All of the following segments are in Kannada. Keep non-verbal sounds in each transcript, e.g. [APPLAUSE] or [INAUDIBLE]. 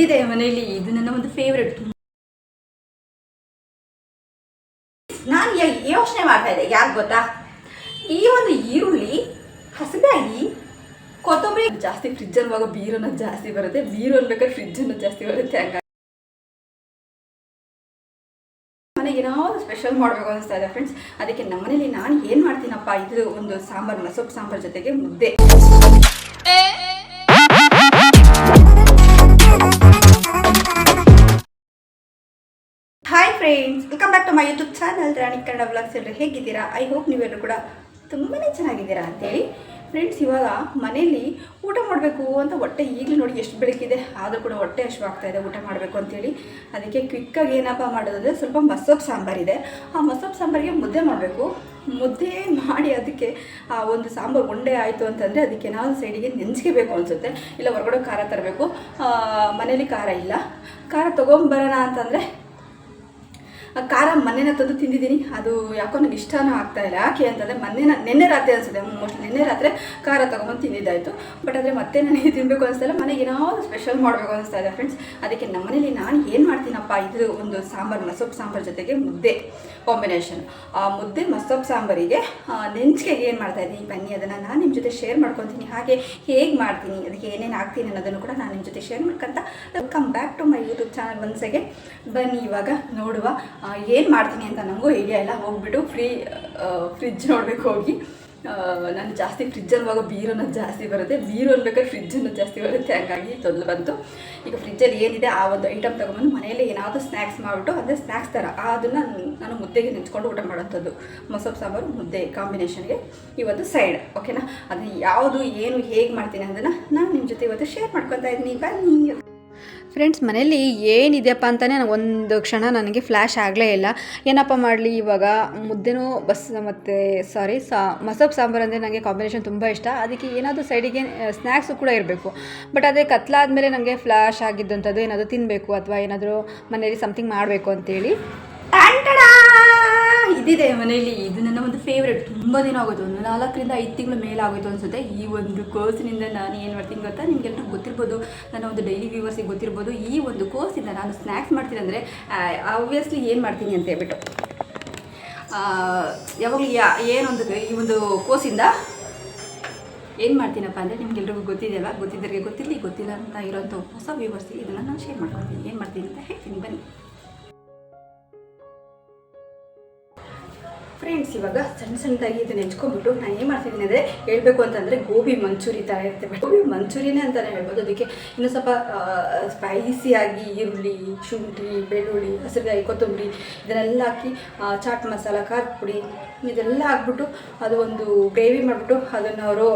ಇದ್ದಿದೆ ಮನೆಯಲ್ಲಿ ಇದು ನನ್ನ ಒಂದು ಫೇವ್ರೆಟ್ ನಾನು ಯೋಚನೆ ಮಾಡ್ತಾ ಇದ್ದೆ. ಯಾಕೆ ಗೊತ್ತಾ? ಈ ಒಂದು ಈರುಳ್ಳಿ ಹಸಿದಾಗಿ ಕೊತ್ತಂಬರಿ ಜಾಸ್ತಿ ಫ್ರಿಜ್ ಅನ್ನುವಾಗ ಬೀರನ್ನ ಜಾಸ್ತಿ ಬರುತ್ತೆ. ಬೀರು ಅನ್ಬೇಕಾದ್ರೆ ಫ್ರಿಜ್ ಅನ್ನೋದು ಜಾಸ್ತಿ ಬರುತ್ತೆ ಹಂಗಾಗಿ ಮನೆಗೆ ಏನಾದ್ರು ಸ್ಪೆಷಲ್ ಮಾಡಬೇಕು ಅನಿಸ್ತಾ ಇದೆ ಫ್ರೆಂಡ್ಸ್ ಅದಕ್ಕೆ ನಮ್ಮನೇಲಿ ನಾನು ಏನು ಮಾಡ್ತೀನಪ್ಪ? ಇದು ಒಂದು ಸಾಂಬಾರು ಮಸೊಪ್ಪು ಸಾಂಬಾರ್ ಜೊತೆಗೆ ಮುದ್ದೆ. Friends welcome back to my YouTube channel Rani Kannada blogs ಎಲ್ಲರೂ ಹೇಗಿದ್ದೀರಾ? ಐ ಹೋಪ್ ನೀವೆಲ್ಲರೂ ಕೂಡ ತುಂಬಾ ಚೆನ್ನಾಗಿದ್ದೀರಾ ಅಂತೇಳಿ. ಫ್ರೆಂಡ್ಸ್ ಇವಾಗ ಮನೇಲಿ ಊಟ ಮಾಡಬೇಕು ಅಂತ ಹೊಟ್ಟೆ ಈಗಲೂ ನೋಡಿ ಎಷ್ಟು ಬೆಳಕಿದೆ. ಆದರೂ ಕೂಡ ಹೊಟ್ಟೆ ಇದೆ, ಊಟ ಮಾಡಬೇಕು ಅಂತೇಳಿ. ಅದಕ್ಕೆ ಕ್ವಿಕ್ಕಾಗಿ ಏನಪ್ಪ ಮಾಡೋದಂದರೆ ಸ್ವಲ್ಪ ಮಸೊಪ್ಪು ಸಾಂಬಾರಿದೆ ಆ ಮಸೊಪ್ಪು ಸಾಂಬಾರಿಗೆ ಮುದ್ದೆ ಮಾಡಬೇಕು. ಮುದ್ದೆ ಮಾಡಿ ಅದಕ್ಕೆ ಆ ಒಂದು ಸಾಂಬಾರು ಉಂಡೆ ಆಯಿತು ಅಂತಂದರೆ ಅದಕ್ಕೆ ನಾವು ಸೈಡಿಗೆ ನೆಂಚ್ಕೋಬೇಕು ಅನಿಸುತ್ತೆ. ಇಲ್ಲ ಹೊರಗಡೆ ಖಾರ ತರಬೇಕು. ಮನೇಲಿ ಖಾರ ಇಲ್ಲ. ಖಾರ ತೊಗೊಂಬರೋಣ ಅಂತಂದರೆ ಖಾರ ಮೊನ್ನೆನ ತಂದು ತಿಂದಿದ್ದೀನಿ. ಅದು ಯಾಕೋ ನನಗೆ ಇಷ್ಟನೂ ಆಗ್ತಾ ಇಲ್ಲ. ಯಾಕೆ ಅಂತಂದರೆ ಮೊನ್ನೆ ನಿನ್ನೆ ರಾತ್ರಿ ಅನಿಸುತ್ತೆ. ಮೋಸ್ಟ್ಲಿ ನಿನ್ನೆ ರಾತ್ರಿ ಖಾರ ತೊಗೊಂಬಂದು ತಿಂದಿದ್ದಾಯಿತು. ಬಟ್ ಆದರೆ ಮತ್ತೆ ನನಗೆ [LAUGHS] ತಿನ್ನಬೇಕು ಅನಿಸ್ತಾಯಿಲ್ಲ ಮನೆಗೆ ಏನಾದರೂ ಸ್ಪೆಷಲ್ ಮಾಡಬೇಕು ಅನಿಸ್ತಾ ಇದೆ ಫ್ರೆಂಡ್ಸ್ ಅದಕ್ಕೆ ನಮ್ಮನೇಲಿ ನಾನು ಏನು ಮಾಡ್ತೀನಪ್ಪ? ಇದು ಒಂದು ಸಾಂಬಾರು ಮಸೊಪ್ಪು ಸಾಂಬಾರು ಜೊತೆಗೆ ಮುದ್ದೆ ಕಾಂಬಿನೇಷನ್ ಆ ಮುದ್ದೆ ಮಸೊಪ್ಪು ಸಾಂಬಾರಿಗೆ ನೆಂಚಿಕೆಗೆ ಏನು ಮಾಡ್ತಾ ಇದ್ದೀನಿ? ಬನ್ನಿ, ಅದನ್ನು ನಾನು ನಿಮ್ಮ ಜೊತೆ ಶೇರ್ ಮಾಡ್ಕೊತೀನಿ. ಹಾಗೆ ಹೇಗೆ ಮಾಡ್ತೀನಿ? ಅದಕ್ಕೆ ಏನೇನು ಹಾಕ್ತೀನಿ ಅನ್ನೋದನ್ನು ಕೂಡ ನಾನು ನಿಮ್ಮ ಜೊತೆ ಶೇರ್ ಮಾಡ್ಕೊಂತ. Welcome back to my YouTube channel ಒಂದ್ಸಗೆ ಬನ್ನಿ ಇವಾಗ ನೋಡುವ ಏನು ಮಾಡ್ತೀನಿ ಅಂತ ನನಗೂ ಐಡಿಯಾ ಇಲ್ಲ. ಹೋಗ್ಬಿಟ್ಟು ಫ್ರೀ ಫ್ರಿಜ್ ನೋಡಬೇಕು ಹೋಗಿ. ನಾನು ಜಾಸ್ತಿ ಫ್ರಿಜ್ ಅನ್ನುವಾಗ ಅನ್ನೋದು ಜಾಸ್ತಿ ಬರುತ್ತೆ. ಬೀರು ಅನ್ಬೇಕಾದ್ರೆ ಫ್ರಿಜ್ಜನ್ನು ಜಾಸ್ತಿ ಬರುತ್ತೆ. ಹಾಗಾಗಿ ತೊಂದರೆ ಬಂತು. ಈಗ ಫ್ರಿಜ್ಜಲ್ಲಿ ಏನಿದೆ, ಆ ಒಂದು ಐಟಮ್ ತೊಗೊಂಬಂದು ಮನೆಯಲ್ಲಿ ಏನಾದರೂ ಸ್ನ್ಯಾಕ್ಸ್ ಮಾಡಿಬಿಟ್ಟು ಅದೇ ಸ್ನ್ಯಾಕ್ಸ್ ಥರ ಅದನ್ನು ನಾನು ಮುದ್ದೆಗೆ ನೆಂಚ್ಕೊಂಡು ಊಟ ಮಾಡೋಂಥದ್ದು ಮೊಸರು, ಸಾಂಬಾರು, ಮುದ್ದೆ ಕಾಂಬಿನೇಷನ್ಗೆ ಇವತ್ತು ಸೈಡ್ ಓಕೆನಾ ಅದು ಯಾವುದು, ಏನು, ಹೇಗೆ ಮಾಡ್ತೀನಿ ಅದನ್ನು ನಾನು ನಿಮ್ಮ ಜೊತೆ ಇವತ್ತು ಶೇರ್ ಮಾಡ್ಕೊತಾ ಇದ್ದೀನಿ. ಬನ್ನಿ. ಫ್ರೆಂಡ್ಸ್ ಮನೆಯಲ್ಲಿ ಏನಿದೆಯಪ್ಪ ಅಂತಲೇ ಒಂದು ಕ್ಷಣ ನನಗೆ ಫ್ಲ್ಯಾಶ್ ಆಗಲೇ ಇಲ್ಲ. ಏನಪ್ಪ ಮಾಡಲಿ ಇವಾಗ? ಮುದ್ದೆನೂ ಬಸ್, ಮತ್ತು ಸಾರಿ ಸಾ ಮಸಬ್ ಸಾಂಬಾರು ಅಂದರೆ ನನಗೆ ಕಾಂಬಿನೇಷನ್ ತುಂಬ ಇಷ್ಟ. ಅದಕ್ಕೆ ಏನಾದರೂ ಸೈಡಿಗೆ ಸ್ನ್ಯಾಕ್ಸು ಕೂಡ ಇರಬೇಕು. ಬಟ್ ಅದೇ ಕತ್ಲಾದ್ಮೇಲೆ ನನಗೆ ಫ್ಲ್ಯಾಶ್ ಆಗಿದ್ದಂಥದ್ದು ಏನಾದರೂ ತಿನ್ನಬೇಕು ಅಥವಾ ಏನಾದರೂ ಮನೇಲಿ ಸಮಥಿಂಗ್ ಮಾಡಬೇಕು ಅಂತೇಳಿ! ಇದಿದೆ ಮನೆಯಲ್ಲಿ ಇದು ನನ್ನ ಒಂದು ಫೇವ್ರೆಟ್ ತುಂಬ ದಿನ ಆಗೋಯ್ತು. ಒಂದು ನಾಲ್ಕರಿಂದ ಐದು ತಿಂಗಳು ಮೇಲೆ ಆಗೋಯ್ತು ಅನ್ಸುತ್ತೆ. ಈ ಒಂದು ಕೋರ್ಸಿನಿಂದ ನಾನು ಏನು ಮಾಡ್ತೀನಿ ಗೊತ್ತಾ? ನಿಮಗೆಲ್ಲರೂ ಗೊತ್ತಿರ್ಬೋದು. ನನ್ನ ಒಂದು ಡೈಲಿ ವ್ಯೂವರ್ಸಿಗೆ ಗೊತ್ತಿರ್ಬೋದು. ಈ ಒಂದು ಕೋರ್ಸಿಂದ ನಾನು ಸ್ನ್ಯಾಕ್ಸ್ ಮಾಡ್ತೀನಿ ಅಂದರೆ ಆಬ್ವಿಯಸ್ಲಿ ಏನು ಮಾಡ್ತೀನಿ ಅಂತ ಹೇಳ್ಬಿಟ್ಟು. ಯಾವಾಗಲೂ ಯಾ ಏನೊಂದು ಈ ಒಂದು ಕೋರ್ಸಿಂದ ಏನು ಮಾಡ್ತೀನಪ್ಪ ಅಂದರೆ ನಿಮಗೆಲ್ರಿಗೂ ಗೊತ್ತಿದೆಯಲ್ಲ? ಗೊತ್ತಿದ್ದರಿಗೆ ಗೊತ್ತಿರಲಿ, ಗೊತ್ತಿಲ್ಲ ಅಂತ ಇರೋಂಥ ಹೊಸ ವ್ಯೂವರ್ಸಿಗೆ ಇದನ್ನು ನಾನು ಶೇರ್ ಮಾಡ್ಕೊಳ್ತೀನಿ ಏನು ಮಾಡ್ತೀನಿ ಅಂತ ಹೇಳ್ತೀನಿ. ಬನ್ನಿ. ಫ್ರೆಂಡ್ಸ್ ಇವಾಗ ಸಣ್ಣ ಸಣ್ಣದಾಗಿ ಇದನ್ನ ಹೆಚ್ಕೊಂಡ್ಬಿಟ್ಟು ನಾನು ಏನು ಮಾಡ್ತಿದ್ದೀನಿ ಅಂದರೆ ಹೇಳಬೇಕು ಅಂತಂದರೆ ಗೋಬಿ ಮಂಚೂರಿ ಥರ ಇರುತ್ತೆ. ಗೋಬಿ ಮಂಚೂರಿನೇ ಅಂತಲೇ ಹೇಳ್ಬೋದು. ಅದಕ್ಕೆ ಇನ್ನೂ ಸ್ವಲ್ಪ ಸ್ಪೈಸಿಯಾಗಿ ಈರುಳ್ಳಿ, ಶುಂಠಿ, ಬೆಳ್ಳುಳ್ಳಿ, ಹಸಿರುಗಾಯಿ, ಕೊತ್ತಂಬರಿ ಇದನ್ನೆಲ್ಲ ಹಾಕಿ ಚಾಟ್ ಮಸಾಲ ಖಾರ ಪುಡಿ ಇದೆಲ್ಲ ಹಾಕ್ಬಿಟ್ಟು ಅದು ಒಂದು ಗ್ರೇವಿ ಮಾಡಿಬಿಟ್ಟು ಅದನ್ನು ರೋ,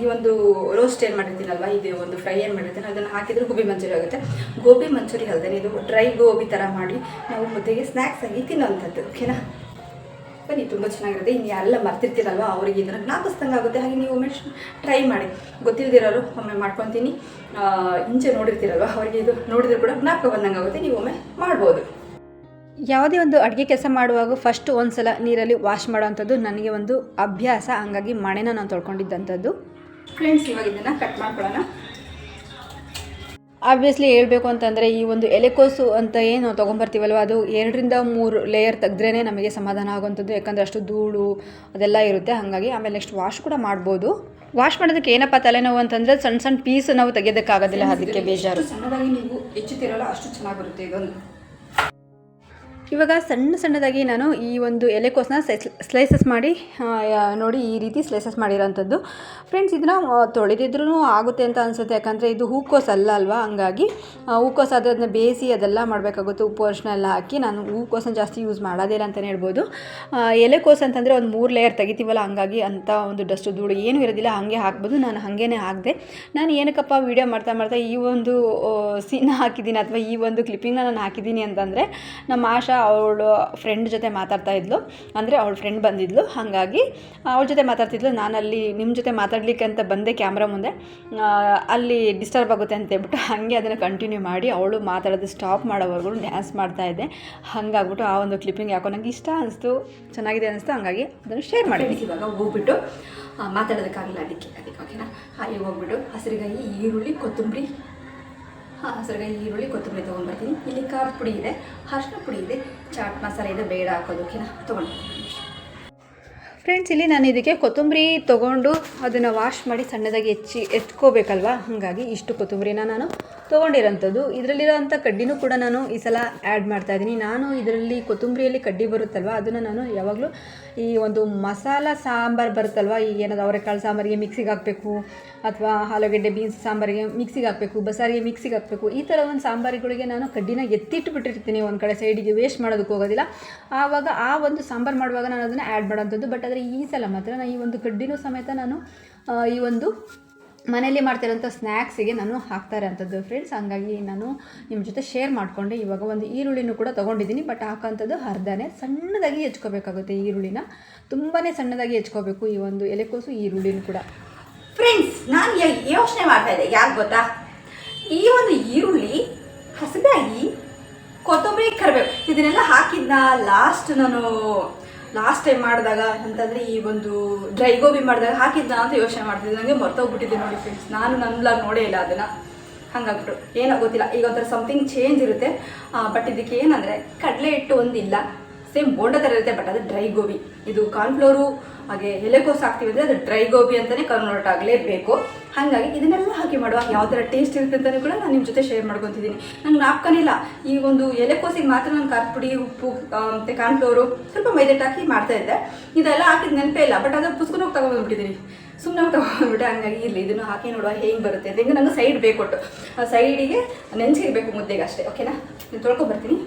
ಈ ಒಂದು ರೋಸ್ಟ್ ಏನು ಮಾಡಿರ್ತೀನಲ್ವ, ಇದು ಒಂದು ಫ್ರೈ ಏನು ಮಾಡಿರ್ತೀನಿ ಅದನ್ನು ಹಾಕಿದ್ರೆ ಗೋಬಿ ಮಂಚೂರಿ ಆಗುತ್ತೆ. ಗೋಬಿ ಮಂಚೂರಿ ಅಲ್ಲದೆ ಇದು ಡ್ರೈ ಗೋಬಿ ಥರ ಮಾಡಿ ನಾವು ಮುದ್ದೆಗೆ ಸ್ನ್ಯಾಕ್ಸ್ ಆಗಿ ತಿನ್ನೋವಂಥದ್ದು ಓಕೆನಾ ಬನ್ನಿ ತುಂಬ ಚೆನ್ನಾಗಿರುತ್ತೆ. ಇನ್ನು ಯಾರೆಲ್ಲ ಮರ್ತಿರ್ತೀರಲ್ವ ಅವರಿಗೆ ಇದನ್ನು ಜ್ಞಾಪಿಸ್ದಂಗೆ ಆಗುತ್ತೆ. ಹಾಗೆ ನೀವು ಒಮ್ಮೆ ಟ್ರೈ ಮಾಡಿ. ಗೊತ್ತಿಲ್ದಿರೋರು ಒಮ್ಮೆ ಮಾಡ್ಕೊತೀನಿ. ಹಿಂಚೆ ಇಂಚೆ ನೋಡಿರ್ತೀರಲ್ವ ಅವರಿಗೆ ಇದು ನೋಡಿದ್ರು ಕೂಡ ಜ್ಞಾಪಕ ಬಂದಂಗೆ ಆಗುತ್ತೆ. ನೀವು ಒಮ್ಮೆ ಮಾಡ್ಬೋದು. ಯಾವುದೇ ಒಂದು ಅಡುಗೆ ಕೆಲಸ ಮಾಡುವಾಗ ಫಸ್ಟ್ ಒಂದು ಸಲ ನೀರಲ್ಲಿ ವಾಶ್ ಮಾಡೋವಂಥದ್ದು ನನಗೆ ಒಂದು ಅಭ್ಯಾಸ. ಹಂಗಾಗಿ ಮಣೆನ ನಾನು ತೊಳ್ಕೊಂಡಿದ್ದಂಥದ್ದು. ಫ್ರೆಂಡ್ಸ್ ಇವಾಗ ಇದನ್ನು ಕಟ್ ಮಾಡ್ಕೊಳ್ಳೋಣ. ಆಬ್ವಿಯಸ್ಲಿ ಹೇಳಬೇಕು ಅಂತಂದರೆ ಈ ಒಂದು ಎಲೆಕೋಸು ಅಂತ ಏನು ತೊಗೊಂಬರ್ತೀವಲ್ವ ಅದು ಎರಡರಿಂದ ಮೂರು ಲೇಯರ್ ತೆಗೆದ್ರೇ ನಮಗೆ ಸಮಾಧಾನ ಆಗುವಂಥದ್ದು. ಯಾಕಂದರೆ ಅಷ್ಟು ಧೂಳು ಅದೆಲ್ಲ ಇರುತ್ತೆ. ಹಾಗಾಗಿ ಆಮೇಲೆ ನೆಕ್ಸ್ಟ್ ವಾಶ್ ಕೂಡ ಮಾಡ್ಬೋದು. ವಾಶ್ ಮಾಡೋದಕ್ಕೆ ಏನಪ್ಪ ತಲೆನೋವು ಅಂತಂದರೆ ಸಣ್ಣ ಸಣ್ಣ ಪೀಸ್ ನಾವು ತೆಗೆಯೋದಕ್ಕಾಗೋದಿಲ್ಲ ಅದಕ್ಕೆ ಬೇಜಾರು. ಸಣ್ಣದಾಗಿ ನೀವು ಹೆಚ್ಚುತ್ತಿರಲ್ಲ ಅಷ್ಟು ಚೆನ್ನಾಗಿರುತ್ತೆ ಇದೊಂದು. ಇವಾಗ ಸಣ್ಣ ಸಣ್ಣದಾಗಿ ನಾನು ಈ ಒಂದು ಎಲೆಕೋಸನ್ನ ಸ್ಲೈಸಸ್ ಮಾಡಿ ನೋಡಿ ಈ ರೀತಿ ಸ್ಲೈಸಸ್ ಮಾಡಿರೋಂಥದ್ದು. ಫ್ರೆಂಡ್ಸ್, ಇದನ್ನ ತೊಳೆದಿದ್ರೂ ಆಗುತ್ತೆ ಅಂತ ಅನಿಸುತ್ತೆ. ಯಾಕಂದರೆ ಇದು ಹೂಕೋಸ್ ಅಲ್ಲ ಅಲ್ವಾ? ಹಂಗಾಗಿ ಹೂಕೋಸು ಹೂಕೋಸ್ ಅದನ್ನ ಬೇಯಿಸಿ ಅದೆಲ್ಲ ಮಾಡಬೇಕಾಗುತ್ತೆ. ಉಪ್ಪು ಅರಿಶಿನ ಎಲ್ಲ ಹಾಕಿ ನಾನು ಹೂಕೋಸನ್ನ ಜಾಸ್ತಿ ಯೂಸ್ ಮಾಡೋದಿಲ್ಲ ಅಂತಲೇ ಹೇಳ್ಬೋದು. ಎಲೆಕೋಸು ಎಲೆಕೋಸ್ ಅಂತಂದರೆ ಒಂದು ಮೂರು ಲೇಯರ್ ತೆಗಿತೀವಲ್ಲ, ಹಂಗಾಗಿ ಅಂಥ ಒಂದು ಡಸ್ಟ್ ಧೂಳು ಏನೂ ಇರೋದಿಲ್ಲ. ಹಾಗೆ ಹಾಕ್ಬೋದು. ನಾನು ಹಾಗೇನೆ ಹಾಕಿದೆ. ನಾನು ಏನಕ್ಕಪ್ಪ ವೀಡಿಯೋ ಮಾಡ್ತಾ ಮಾಡ್ತಾ ಈ ಒಂದು ಸೀನ್ ಹಾಕಿದ್ದೀನಿ, ಅಥವಾ ಈ ಒಂದು ಕ್ಲಿಪ್ಪಿಂಗ್ನ ನಾನು ಹಾಕಿದ್ದೀನಿ ಅಂತಂದರೆ, ನಮ್ಮ ಆಶಾ ಅವಳು ಫ್ರೆಂಡ್ ಜೊತೆ ಮಾತಾಡ್ತಾ ಇದ್ಲು. ಅಂದರೆ ಅವಳ ಫ್ರೆಂಡ್ ಬಂದಿದ್ಲು. ಹಾಗಾಗಿ ಅವಳ ಜೊತೆ ಮಾತಾಡ್ತಿದ್ಲು. ಅಲ್ಲಿ ನಿಮ್ಮ ಜೊತೆ ಮಾತಾಡಲಿಕ್ಕೆ ಅಂತ ಬಂದೆ ಕ್ಯಾಮ್ರಾ ಮುಂದೆ. ಅಲ್ಲಿ ಡಿಸ್ಟರ್ಬ್ ಆಗುತ್ತೆ ಅಂತ ಹೇಳ್ಬಿಟ್ಟು ಹಾಗೆ ಅದನ್ನು ಕಂಟಿನ್ಯೂ ಮಾಡಿ ಅವಳು ಮಾತಾಡೋದು ಸ್ಟಾಪ್ ಮಾಡೋವರೆಗೂ ಡ್ಯಾನ್ಸ್ ಮಾಡ್ತಾ ಇದ್ದೆ. ಹಾಗಾಗ್ಬಿಟ್ಟು ಆ ಒಂದು ಕ್ಲಿಪ್ಪಿಂಗ್ ಯಾಕೋ ನನಗೆ ಇಷ್ಟ ಅನಿಸ್ತು. ಚೆನ್ನಾಗಿದೆ ಅನಿಸ್ತು. ಹಾಗಾಗಿ ಅದನ್ನು ಶೇರ್ ಮಾಡಿ. ಇವಾಗ ಹೋಗ್ಬಿಟ್ಟು ಮಾತಾಡೋದಕ್ಕಾಗಲ್ಲ ಅದಕ್ಕೆ ಅದಕ್ಕೆ ಓಕೆನಾ ಹಾಗೆ ಹೋಗ್ಬಿಟ್ಟು ಹಸಿರುಗಾಯಿ ಈರುಳ್ಳಿ, ಕೊತ್ತಂಬರಿ ಹಸಿರುಗಾಯಿ ಈರುಳ್ಳಿ, ಕೊತ್ತಂಬರಿ ತೊಗೊಂಡ್ಬರ್ತೀನಿ ಇಲ್ಲಿ ಖಾರ ಪುಡಿ ಇದೆ. ಅರ್ಶಿನ ಪುಡಿ ಇದೆ. ಚಾಟ್ ಮಸಾಲೆ ಇದೆ. ಬೇಡ ಹಾಕೋದು, ಓಕೆನಾ? ತೊಗೊಂಡು ಫ್ರೆಂಡ್ಸ್ ಇಲ್ಲಿ ನಾನು ಇದಕ್ಕೆ ಕೊತ್ತಂಬರಿ ತೊಗೊಂಡು ಅದನ್ನು ವಾಶ್ ಮಾಡಿ ಸಣ್ಣದಾಗಿ ಹೆಚ್ಚಿ ಎತ್ಕೋಬೇಕಲ್ವಾ? ಹಾಗಾಗಿ ಇಷ್ಟು ಕೊತ್ತಂಬರಿನ ನಾನು ತೊಗೊಂಡಿರೋಂಥದ್ದು. ಇದರಲ್ಲಿರೋಂಥ ಕಡ್ಡಿನೂ ಕೂಡ ನಾನು ಈ ಸಲ ಆ್ಯಡ್ ಮಾಡ್ತಾಯಿದ್ದೀನಿ ನಾನು ಇದರಲ್ಲಿ ಕೊತ್ತಂಬರಿಯಲ್ಲಿ ಕಡ್ಡಿ ಬರುತ್ತಲ್ವ, ಅದನ್ನು ನಾನು ಯಾವಾಗಲೂ ಈ ಒಂದು ಮಸಾಲ ಸಾಂಬಾರು ಬರುತ್ತಲ್ವ? ಈಗ ಏನದು ಅವರೆಕಾಳು ಸಾಂಬಾರಿಗೆ ಮಿಕ್ಸಿಗೆ ಹಾಕಬೇಕು, ಅಥವಾ ಆಲೂಗಡ್ಡೆ ಬೀನ್ಸ್ ಸಾಂಬಾರಿಗೆ ಮಿಕ್ಸಿಗೆ ಹಾಕಬೇಕು ಬಸಾರಿಗೆ ಮಿಕ್ಸಿಗೆ ಹಾಕಬೇಕು. ಈ ಥರ ಒಂದು ಸಾಂಬಾರುಗಳಿಗೆ ನಾನು ಕಡ್ಡಿನ ಎತ್ತಿಟ್ಟು ಬಿಟ್ಟಿರ್ತೀನಿ. ಒಂದು ಕಡೆ ಸೈಡಿಗೆ ವೇಸ್ಟ್ ಮಾಡೋದಕ್ಕೆ ಹೋಗೋದಿಲ್ಲ. ಆವಾಗ ಆ ಒಂದು ಸಾಂಬಾರು ಮಾಡುವಾಗ ನಾನು ಅದನ್ನು ಆ್ಯಡ್ ಮಾಡೋಂಥದ್ದು ಬಟ್ ಆದರೆ ಈ ಸಲ ಮಾತ್ರ ನಾನು ಈ ಒಂದು ಕಡ್ಡಿನೂ ಸಮೇತ ನಾನು ಈ ಒಂದು ಮನೆಯಲ್ಲಿ ಮಾಡ್ತಿರೋಂಥ ಸ್ನ್ಯಾಕ್ಸಿಗೆ ನಾನು ಹಾಕ್ತಾ ಇರೋಂಥದ್ದು ಫ್ರೆಂಡ್ಸ್ ಹಂಗಾಗಿ ನಾನು ನಿಮ್ಮ ಜೊತೆ ಶೇರ್ ಮಾಡಿಕೊಂಡೆ. ಇವಾಗ ಒಂದು ಈರುಳ್ಳಿನೂ ಕೂಡ ತೊಗೊಂಡಿದ್ದೀನಿ ಬಟ್ ಹಾಕೋಂಥದ್ದು ಅರ್ಧನೇ ಸಣ್ಣದಾಗಿ ಹೆಚ್ಕೋಬೇಕಾಗುತ್ತೆ ಈರುಳ್ಳಿನ. ತುಂಬಾ ಸಣ್ಣದಾಗಿ ಹೆಚ್ಕೋಬೇಕು ಈ ಒಂದು ಎಲೆಕೋಸು ಈರುಳ್ಳಿನೂ ಕೂಡ. ಫ್ರೆಂಡ್ಸ್ ನಾನು ಯೋಚನೆ ಮಾಡ್ತಾ ಇದ್ದೆ. ಯಾಕೆ ಗೊತ್ತಾ? ಈ ಒಂದು ಈರುಳ್ಳಿ ಹಸಿದಾಗಿ ಕೊತ್ತಂಬರಿ ಕರಿಬೇವು ಇದನ್ನೆಲ್ಲ ಹಾಕಿದ್ದ ಲಾಸ್ಟ್ ನಾನು ಲಾಸ್ಟ್ ಟೈಮ್ ಮಾಡಿದಾಗ ಅಂತಂದರೆ ಈ ಒಂದು ಡ್ರೈ ಗೋಬಿ ಮಾಡಿದಾಗ ಹಾಕಿದ್ನ ಅಂತ ಯೋಚನೆ ಮಾಡ್ತಿದ್ದೆ. ನನಗೆ ಮರ್ತೋಗ್ಬಿಟ್ಟಿದ್ದೆ ನೋಡಿ ಫ್ರೆಂಡ್ಸ್ ನಾನು ನನ್ನ ನೋಡೇ ಇಲ್ಲ ಅದನ್ನು. ಹಂಗಾಗ್ಬಿಟ್ಟು ಏನೋ ಗೊತ್ತಿಲ್ಲ. ಈಗ ಒಂಥರ ಸಮಥಿಂಗ್ ಚೇಂಜ್ ಇರುತ್ತೆ. ಬಟ್ ಇದಕ್ಕೆ ಏನಂದರೆ ಕಡಲೆ ಹಿಟ್ಟು ಒಂದಿಲ್ಲ. ಸೇಮ್ ಬೋಂಡ ಥರ ಇರುತ್ತೆ ಬಟ್ ಅದು ಡ್ರೈ ಗೋಬಿ ಇದು ಕಾರ್ನ್ಫ್ಲೋರು ಹಾಗೆ ಎಲೆಕೋಸು ಹಾಕ್ತೀವಿ ಅಂದರೆ ಅದು ಡ್ರೈ ಗೋಬಿ ಅಂತಲೇ ಕನ್ವರ್ಟ್ ಆಗಲೇಬೇಕು. ಹಾಗಾಗಿ ಇದನ್ನೆಲ್ಲ ಹಾಕಿ ಮಾಡುವಾಗ ಯಾವ ಥರ ಟೇಸ್ಟ್ ಇರುತ್ತೆ ಅಂತಲೂ ಕೂಡ ನಾನು ನಿಮ್ಮ ಜೊತೆ ಶೇರ್ ಮಾಡ್ಕೊತಿದ್ದೀನಿ ನಂಗೆ ನಾಪ್ಕನಿಲ್ಲ ಈ ಒಂದು ಎಲೆಕೋಸಿಗೆ ಮಾತ್ರ ನಾನು ಖಾರದ ಪುಡಿ ಉಪ್ಪು ಮತ್ತೆ ಕಾರ್ನ್ಫ್ಲೋರು ಸ್ವಲ್ಪ ಮೈದೆಟ್ ಹಾಕಿ ಮಾಡ್ತಾ ಇದ್ದೆ. ಇದೆಲ್ಲ ಹಾಕಿದ ನೆನಪೇ ಇಲ್ಲ ಬಟ್ ಅದು ಪುಸ್ಕೊಂಡು ತಗೊಂಡ್ಬಿಟ್ಟಿದ್ದೀನಿ ಸುಮ್ಮನೆ ತಗೊಂಡ್ಬಿಟ್ಟೆ ಹಂಗಾಗಿ ಇರಲಿ, ಇದನ್ನು ಹಾಕಿ ನೋಡುವ ಹೇಗೆ ಬರುತ್ತೆ ಅಂತ. ಹೆಂಗೆ ನಂಗೆ ಸೈಡ್ ಬೇಕೊಟ್ಟು ಆ ಸೈಡಿಗೆ ನೆನೆಸಿರ್ಬೇಕು ಮುದ್ದೆಗೆ ಅಷ್ಟೇ ಓಕೆನಾ ನಾನು ತೊಳ್ಕೊಬರ್ತೀನಿ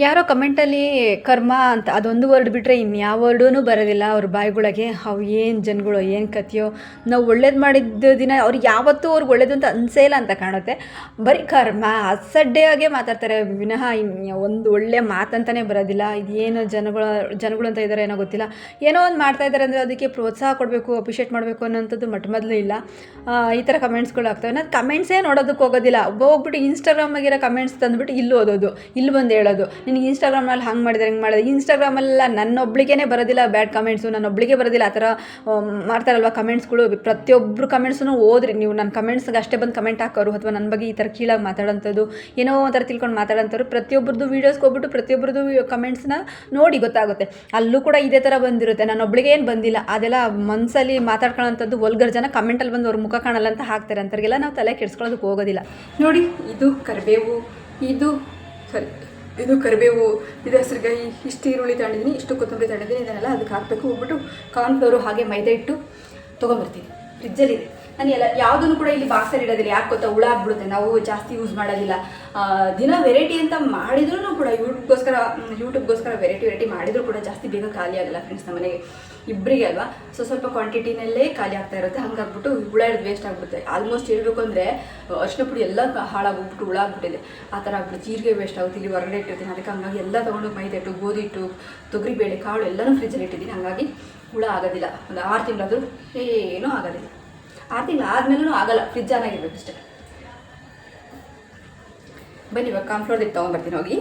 ಯಾರೋ ಕಮೆಂಟಲ್ಲಿ ಕರ್ಮ ಅಂತ, ಅದೊಂದು ವರ್ಡ್ ಬಿಟ್ಟರೆ ಇನ್ಯಾವ ವರ್ಡೂ ಬರೋದಿಲ್ಲ. ಅವ್ರ ಬಾಯಿಗಳಿಗೆ ಅವು ಏನು ಜನಗಳು, ಏನು ಕಥೆಯೋ. ನಾವು ಒಳ್ಳೇದು ಮಾಡಿದ್ದ ದಿನ ಅವ್ರಿಗೆ ಯಾವತ್ತೂ ಅವ್ರಿಗೆ ಒಳ್ಳೇದು ಅಂತ ಅನಿಸೇ ಇಲ್ಲ ಅಂತ ಕಾಣುತ್ತೆ. ಬರೀ ಕರ್ಮ ಅಸಡ್ಡೆಯಾಗೆ ಮಾತಾಡ್ತಾರೆ. ವಿನಃ ಒಂದು ಒಳ್ಳೆ ಮಾತಂತಲೇ ಬರೋದಿಲ್ಲ. ಇದೇನು ಜನಗಳ, ಜನಗಳು ಅಂತ ಇದ್ದಾರೆ ಏನೋ ಗೊತ್ತಿಲ್ಲ. ಏನೋ ಒಂದು ಮಾಡ್ತಾ ಇದ್ದಾರೆ ಅಂದರೆ ಅದಕ್ಕೆ ಪ್ರೋತ್ಸಾಹ ಕೊಡಬೇಕು, ಅಪ್ರಿಷಿಯೇಟ್ ಮಾಡಬೇಕು ಅನ್ನೋಂಥದ್ದು ಮೊಟ್ಟ ಮೊದಲು ಇಲ್ಲ. ಈ ಥರ ಕಮೆಂಟ್ಸ್ಗಳು ಆಗ್ತವೆ. ನಾನು ಕಮೆಂಟ್ಸೇ ನೋಡೋದಕ್ಕೆ ಹೋಗೋದಿಲ್ಲ. ಹೋಗ್ಬಿಟ್ಟು ಇನ್ಸ್ಟಾಗ್ರಾಮಾಗಿರೋ ಕಮೆಂಟ್ಸ್ ತಂದುಬಿಟ್ಟು ಇಲ್ಲಿ ಓದೋದು, ಇಲ್ಲಿ ಬಂದು ಹೇಳೋದು. ನಿನಗೆ ಇನ್ಸ್ಟಾಗ್ರಾಮ್ನಲ್ಲಿ ಹಂಗೆ ಮಾಡಿದ್ರೆ, ಹಿಂಗೆ ಮಾಡಿದೆ ಇನ್ಸ್ಟಾಗ್ರಾಮಲ್ಲ ನನ್ನೊಬ್ಳಿಗೇ ಬರೋದಿಲ್ಲ ಬ್ಯಾಡ್ ಕಮೆಂಟ್ಸು ನನ್ನೊಬ್ಳಿಗೆ ಬರೋದಿಲ್ಲ. ಆ ಥರ ಮಾಡ್ತಾರಲ್ವ ಕಮೆಂಟ್ಸ್ಗಳು ಪ್ರತಿಯೊಬ್ಬರು ಕಮೆಂಟ್ಸನ್ನು ಓದ್ರಿ. ನೀವು ನನ್ನ ಕಮೆಂಟ್ಸ್ಗೆ ಅಷ್ಟೇ ಬಂದು ಕಮೆಂಟ್ ಹಾಕೋರು ಅಥವಾ ನನ್ನ ಬಗ್ಗೆ ಈ ಥರ ಕೀಳಾಗಿ ಮಾತಾಡೋಂಥದ್ದು, ಏನೋ ಒಂಥರ ತಿಳ್ಕೊಂಡು ಮಾತಾಡೋಂಥವ್ರು ಪ್ರತಿಯೊಬ್ಬರದ್ದು ವೀಡಿಯೋಸ್ಗೆ ಹೋಗ್ಬಿಟ್ಟು ಪ್ರತಿಯೊಬ್ಬರದ್ದು ಕಮೆಂಟ್ಸ್ನ ನೋಡಿ ಗೊತ್ತಾಗುತ್ತೆ. ಅಲ್ಲೂ ಕೂಡ ಇದೇ ಥರ ಬಂದಿರುತ್ತೆ. ನನ್ನೊಬ್ಳಿಗೆ ಏನು ಬಂದಿಲ್ಲ. ಅದೆಲ್ಲ ಮನಸ್ಸಲ್ಲಿ ಮಾತಾಡ್ಕೊಳ್ಳೋಂಥದ್ದು ಒಲ್ಗರ್ ಜನ ಕಮೆಂಟಲ್ಲಿ ಬಂದು ಅವ್ರ ಮುಖ ಕಾಣಲ್ಲ ಅಂತ ಹಾಕ್ತಾರೆ. ಅಂಥವ್ರಿಗೆಲ್ಲ ನಾವು ತಲೆ ಕೆಡ್ಸ್ಕೊಳ್ಳೋದಕ್ಕೆ ಹೋಗೋದಿಲ್ಲ. ನೋಡಿ, ಇದು ಕರಿಬೇವು, ಇದು ಸರಿ ಇದು ಕರಿಬೇವು, ಇದು ಹಸಿರುಗಾಯಿ, ಇಷ್ಟು ಈರುಳ್ಳಿ ತಗೊಂಡಿದ್ದೀನಿ, ಇಷ್ಟು ಕೊತ್ತಂಬರಿ ತಗೊಂಡಿದ್ದೀನಿ, ಇದನ್ನೆಲ್ಲ ಅದಕ್ಕೆ ಹಾಕಬೇಕು. ಹೋಗ್ಬಿಟ್ಟು ಕಾರ್ನ್ಫ್ಲೋರು ಹಾಗೆ ಮೈದಾ ಇಟ್ಟು ತೊಗೊಂಬರ್ತೀನಿ. ಫ್ರಿಜ್ಜಲ್ಲಿದೆ ನಾನು ಎಲ್ಲ, ಯಾವುದನ್ನು ಕೂಡ ಇಲ್ಲಿ ಬಾಕ್ಸಲ್ಲಿ ಇಡೋದಿಲ್ಲ. ಯಾಕೆ ಗೊತ್ತಾ? ಹುಳ ಆಗ್ಬಿಡುತ್ತೆ. ನಾವು ಜಾಸ್ತಿ ಯೂಸ್ ಮಾಡೋದಿಲ್ಲ. ದಿನ ವೆರೈಟಿ ಅಂತ ಮಾಡಿದ್ರೂ ಕೂಡ ಯೂಟ್ಯೂಬ್ಗೋಸ್ಕರ ಯೂಟ್ಯೂಬ್ಗೋಸ್ಕರ ವೆರೈಟಿ ವೆರೈಟಿ ಮಾಡಿದರೂ ಕೂಡ ಜಾಸ್ತಿ ಬೇಗ ಖಾಲಿ ಆಗಲ್ಲ ಫ್ರೆಂಡ್ಸ್ ನಮ್ಮ ಮನೆಗೆ ಇಬ್ಬರಿಗೆ ಅಲ್ವಾ? ಸೊ ಸ್ವಲ್ಪ ಕ್ವಾಂಟಿಟಿನಲ್ಲೇ ಖಾಲಿ ಆಗ್ತಾ ಇರುತ್ತೆ. ಹಂಗಾಗ್ಬಿಟ್ಟು ಹುಳ ಹಿಡಿದು ವೇಸ್ಟ್ ಆಗ್ಬಿಡುತ್ತೆ. ಆಲ್ಮೋಸ್ಟ್ ಹೇಳಬೇಕು ಅಂದರೆ ಅರಿಶಿನ ಪುಡಿ ಎಲ್ಲ ಹಾಳಾಗ್ಬಿಟ್ಟು ಹುಳ ಆಗ್ಬಿಟ್ಟಿದೆ ಆ ಥರ ಆಗ್ಬಿಟ್ಟು ಜೀರಿಗೆ ವೇಸ್ಟ್ ಆಗುತ್ತೆ. ಇಲ್ಲಿ ಹೊರಗಡೆ ಇಟ್ಟಿರ್ತೀನಿ. ಅದಕ್ಕೆ ಹಂಗಾಗಿ ಎಲ್ಲ ತೊಗೊಂಡು ಮೈದಾ ಇಟ್ಟು ಗೋಧಿ ಹಿಟ್ಟು ತೊಗರಿಬೇಳೆ ಕಾಳು ಎಲ್ಲನೂ ಫ್ರಿಜ್ಜಲ್ಲಿ ಇಟ್ಟಿದ್ದೀನಿ. ಹಂಗಾಗಿ ಹುಳ ಆಗೋದಿಲ್ಲ. ಒಂದು ಆರು ತಿಂಗಳಾದರೂ ಏನೂ ಆಗೋದಿಲ್ಲ. ಆರು ತಿಂಗಳು ಆದಮೇಲೂ ಆಗಲ್ಲ. ಫ್ರಿಜ್ ಆಗಿರ್ಬೇಕು ಅಷ್ಟೇ ಬನ್ನಿ ಇವಾಗ ಕಾನ್ಫ್ಲೋರ್ ತೊಗೊಂಬರ್ತೀನಿ ಹೋಗಿ.